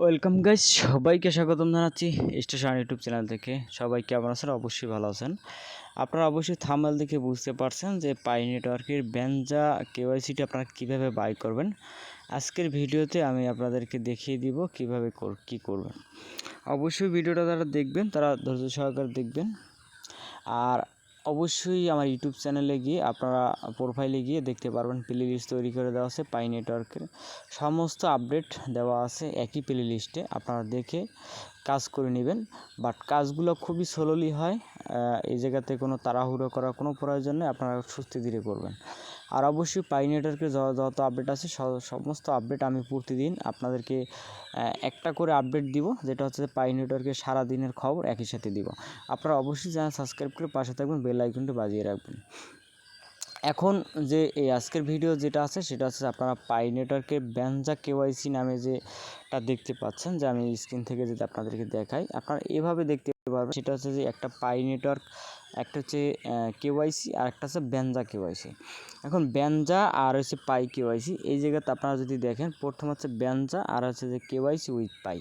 Welcome guys, সবাইকে স্বাগতম জানাচ্ছি স্টেশন ইউটিউব চ্যানেল থেকে। সবাই কেমন আছেন? অবশ্যই ভালো আছেন। আপনারা অবশ্যই থামাল দেখে বুঝতে পারছেন যে পাই নেটওয়ার্কের ব্যানজা কেওয়াইসিটি আপনারা কীভাবে বাই করবেন। আজকের ভিডিওতে আমি আপনাদেরকে দেখিয়ে দিব কীভাবে কী করবেন। অবশ্যই ভিডিওটা যারা দেখবেন, তারা ধৈর্য সহকারে দেখবেন। আর অবশ্যই আমার ইউটিউব চ্যানেলে গিয়ে আপনারা প্রোফাইলে গিয়ে দেখতে পারবেন প্লে লিস্ট তৈরি করে দেওয়া আছে পাই নেটওয়ার্কের সমস্ত আপডেট দেওয়া আছে একই প্লে লিস্টে আপনারা দেখে কাজ করে নেবেন। বাট কাজগুলো খুবই স্লোলি হয়। এই জায়গাতে কোনো তাড়াহুড়ো করার কোনো প্রয়োজন নেই। আপনারা সুস্থ ধীরে করবেন। আর অবশ্যই পাই নেটওয়ার্কের যত আপডেট আছে সমস্ত আপডেট আমি প্রতিদিন আপনাদেরকে একটা করে আপডেট দিব, যেটা হচ্ছে পাই নেটওয়ার্কের সারা দিনের খবর একই সাথে দিব। আপনারা অবশ্যই চ্যানেল সাবস্ক্রাইব করে পাশে থাকবেন বেল আইকনটি বাজিয়ে রাখবেন। এখন যে এই আজকের ভিডিও যেটা আছে, সেটা হচ্ছে আপনারা পাই নেটওয়ার্কের ব্যানজা কেওয়াইসি নামে যেটা দেখতে পাচ্ছেন, যে আমি স্ক্রিন থেকে যদি আপনাদেরকে দেখাই, আপনারা এভাবে দেখতে পারবেন। সেটা হচ্ছে যে একটা পাই নেটওয়ার্ক, একটা হচ্ছে কেওয়াইসি আর একটা হচ্ছে ব্যানজা কেওয়াইসি এখন ব্যানজা আর হচ্ছে পাই কেওয়াইসি এই জায়গাতে আপনারা যদি দেখেন, প্রথম হচ্ছে ব্যানজা আর হচ্ছে যে কেওয়াইসি উইথ পাই।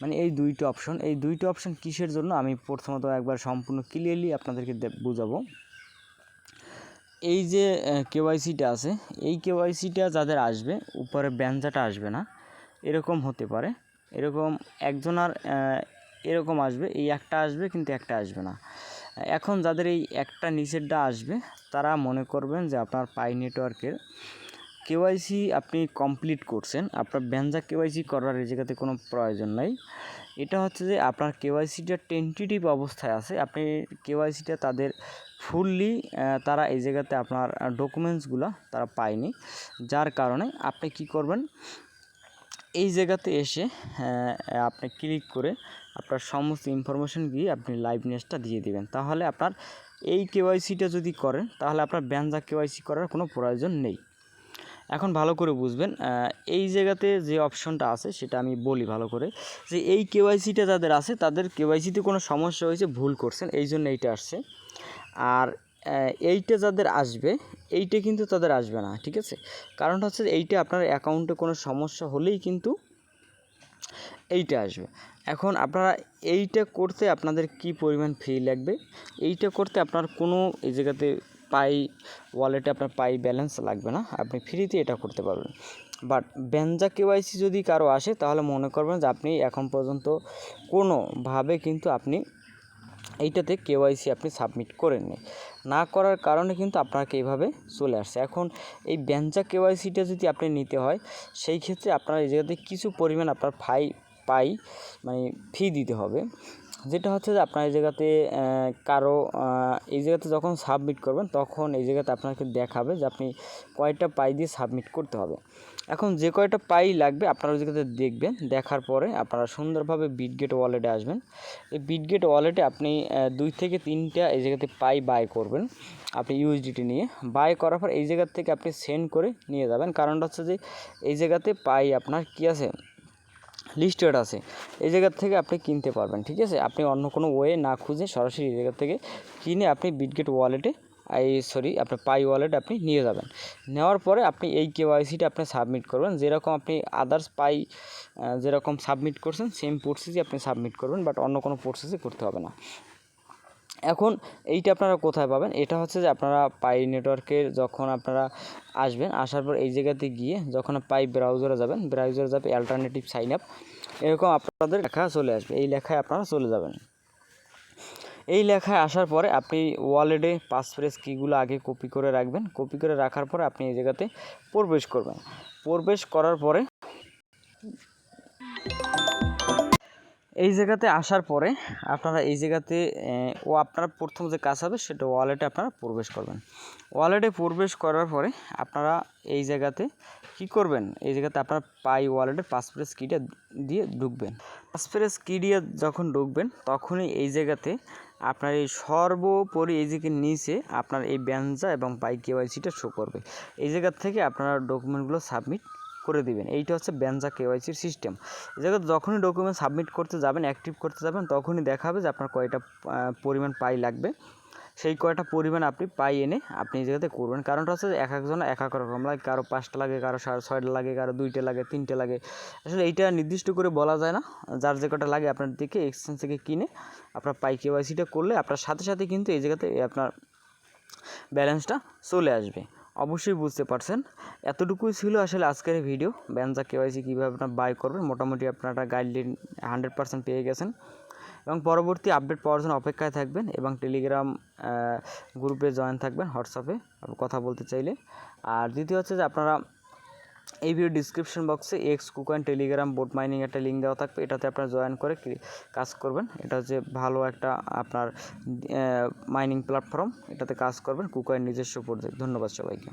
মানে এই দুইটা অপশন, এই দুইটা অপশন কিসের জন্য? আমি প্রথমত একবার সম্পূর্ণ ক্লিয়ারলি আপনাদেরকে বুঝাবো। এই যে কেওয়াইসিটা আছে, এই কেওয়াইসিটা যাদের আসবে, উপরে ব্যানজাটা আসবে না। এরকম হতে পারে। এরকম একজনার এরকম আসবে, এই একটা আসবে কিন্তু একটা আসবে না। এখন যাদের এই একটা নিচেরটা আসবে, তারা মনে করবেন যে আপনার পাই নেটওয়ার্কের কেওয়াইসি আপনি কমপ্লিট করছেন, আপনার ব্যানজা কেওয়াইসি করার এই জায়গাতে কোনো প্রয়োজন নাই। এটা হচ্ছে যে আপনার কেওয়াইসিটা টেন্টেটিভ অবস্থায় আছে, আপনি কেওয়াইসিটা তাদের ফুললি তারা এই জায়গাতে আপনার ডকুমেন্টসগুলো তারা পায়নি। যার কারণে আপনি কি করবেন, এই জায়গাতে এসে আপনি ক্লিক করে আপনার সমস্ত ইনফরমেশন গিয়ে আপনি লাইভনেসটা দিয়ে দেবেন। তাহলে আপনার এই কেওয়াইসিটা যদি করেন, তাহলে আপনার ব্যানজা কেওয়াইসি করার কোনো প্রয়োজন নেই। এখন ভালো করে বুঝবেন এই জায়গাতে যে অপশনটা আছে, সেটা আমি বলি ভালো করে, যে এই কেওয়াইসিটা যাদের আছে, তাদের কেওয়াইসিতে কোনো সমস্যা হয়েছে, ভুল করছেন, এই জন্য এইটা আসছে। আর এইটা যাদের আসবে, এইটা কিন্তু তাদের আসবে না, ঠিক আছে? কারণটা হচ্ছে এইটা আপনার অ্যাকাউন্টে কোনো সমস্যা হলেই কিন্তু এইটা আসবে। এখন আপনারা এইটা করতে আপনাদের কি পরিমাণ ফি লাগবে? এইটা করতে আপনার কোনো এই জায়গাতে পাই ওয়ালেটে আপনার পাই ব্যালেন্স লাগবে না। আপনি ফ্রিতে এটা করতে পারবেন। বাট ব্যানজা কেওয়াইসি যদি কারও আসে, তাহলে মনে করবেন যে আপনি এখন পর্যন্ত কোনোভাবে কিন্তু আপনি এইটাতে কেওয়াইসি আপনি সাবমিট করেননি। না করার কারণে কিন্তু আপনাকে এইভাবে চলে আসছে। এখন এই ব্যানজা কেওয়াইসিটা যদি আপনি নিতে হয়, সেই ক্ষেত্রে আপনার এই জায়গাতে কিছু পরিমাণ আপনার ফাই পাই মানে ফি দিতে হবে। যেটা হচ্ছে যে আপনার এই জায়গাতে কারও এই জায়গাতে যখন সাবমিট করবেন, তখন এই জায়গাতে আপনাকে দেখাবে যে আপনি কয়টা পাই দিয়ে সাবমিট করতে হবে। এখন যে কয়টা পাই লাগবে আপনারা ওই জায়গাতে দেখবেন, দেখার পরে আপনারা সুন্দরভাবে বিটগেট ওয়ালেটে আসবেন। এই বিটগেট ওয়ালেটে আপনি দুই থেকে তিনটা এই জায়গাতে পাই বাই করবেন, আপনি ইউএসডিটি নিয়ে। বাই করার পর এই জায়গার থেকে আপনি সেন্ড করে নিয়ে যাবেন। কারণটা হচ্ছে যে এই জায়গাতে পাই আপনার কী আছে? লিস্টেড আছে। এই জায়গার থেকে আপনি কিনতে পারবেন, ঠিক আছে? আপনি অন্য কোনো ওয়ে না খুঁজে সরাসরি এই জায়গা থেকে কিনে আপনি বিটগেট ওয়ালেটে এই সরি আপনার পাই ওয়ালেট আপনি নিয়ে যাবেন। নেওয়ার পরে আপনি এই কেওয়াইসিটা আপনি সাবমিট করবেন। যেরকম আপনি আদার্স পাই যেরকম সাবমিট করছেন সেম প্রসেসই আপনি সাবমিট করবেন বাট অন্য কোনো প্রসেসে করতে হবে না। এখন এইটা আপনারা কোথায় পাবেন? এটা হচ্ছে যে আপনারা পাই নেটওয়ার্কের যখন আপনারা আসবেন, আসার পর এই জায়গাতে গিয়ে যখন পাই ব্রাউজারে যাবেন ব্রাউজারে যাবে অ্যাল্টারনেটিভ সাইন আপ এরকম আপনাদের লেখা চলে আসবে, এই লেখায় আপনারা চলে যাবেন। এই লেখায় আসার পরে আপনি ওয়ালেটে পাসফ্রেস কিগুলো আগে কপি করে রাখবেন কপি করে রাখার পরে আপনি এই জায়গাতে প্রবেশ করবেন। প্রবেশ করার পরে এই জায়গাতে আসার পরে আপনারা এই জায়গাতে ও আপনার প্রথম যে কাজ হবে সেটা ওয়ালেটে আপনারা প্রবেশ করবেন। ওয়ালেটে প্রবেশ করার পরে আপনারা এই জায়গাতে কি করবেন? এই জায়গাতে আপনার পাই ওয়ালেটের পাসপ্রেস কিটা দিয়ে ঢুকবেন। পাসপ্রেস কি যখন ঢুকবেন, তখনই এই জায়গাতে আপনার এই সর্বোপরি এই দিকে নিচে আপনার এই ব্যানজা এবং পাই কেওয়াইসিটা শো করবে। এই জায়গা থেকে আপনারা ডকুমেন্টগুলো সাবমিট করে দিবেন। এইটা হচ্ছে ব্যানজা কেওয়াইসির সিস্টেম এই জায়গাতে যখনই ডকুমেন্ট সাবমিট করতে যাবেন অ্যাক্টিভ করতে যাবেন, তখনই দেখাবে যে আপনার কয়টা পরিমাণ পাই লাগবে। সেই কয়টা পরিমাণ আপনি পাই এনে আপনি এই জায়গাতে করবেন। কারণটা হচ্ছে এক একজন এক এক রকম লাগে। কারও পাঁচটা লাগে, কারও ছয়টা লাগে, কারও দুইটা লাগে, তিনটে লাগে। আসলে এইটা নির্দিষ্ট করে বলা যায় না। যার যে কটা লাগে আপনার দিকে এক্সচেঞ্জ থেকে কিনে আপনার পাই কেওয়াইসিটা করলে আপনার সাথে সাথে কিন্তু এই জায়গাতে আপনার ব্যালেন্সটা চলে আসবে। অবশ্যই বুঝতে পারছেন। এতটুকুই ছিল আসলে আজকের ভিডিও ব্যানজা কেওয়াইসি কীভাবে আপনার বাই করবেন, মোটামুটি আপনারা গাইডলাইন হান্ড্রেড পার্সেন্ট পেয়ে গেছেন। এবং পরবর্তী আপডেট পাওয়ার জন্য অপেক্ষায় থাকবেন এবং টেলিগ্রাম গ্রুপে জয়েন থাকবেন হোয়াটসঅ্যাপে কথা বলতে চাইলে। আর দ্বিতীয় হচ্ছে যে আপনারা এই ভিডিও ডিসক্রিপশন বক্সে X KuCoin Telegram bot mining একটা লিঙ্ক দেওয়া থাকবে। এটাতে আপনারা জয়েন করে কাজ করবেন। এটা হচ্ছে ভালো একটা আপনার মাইনিং প্ল্যাটফর্ম এটাতে কাজ করবেন কুকয়েন নিজস্ব প্রজেক্ট ধন্যবাদ সবাইকে।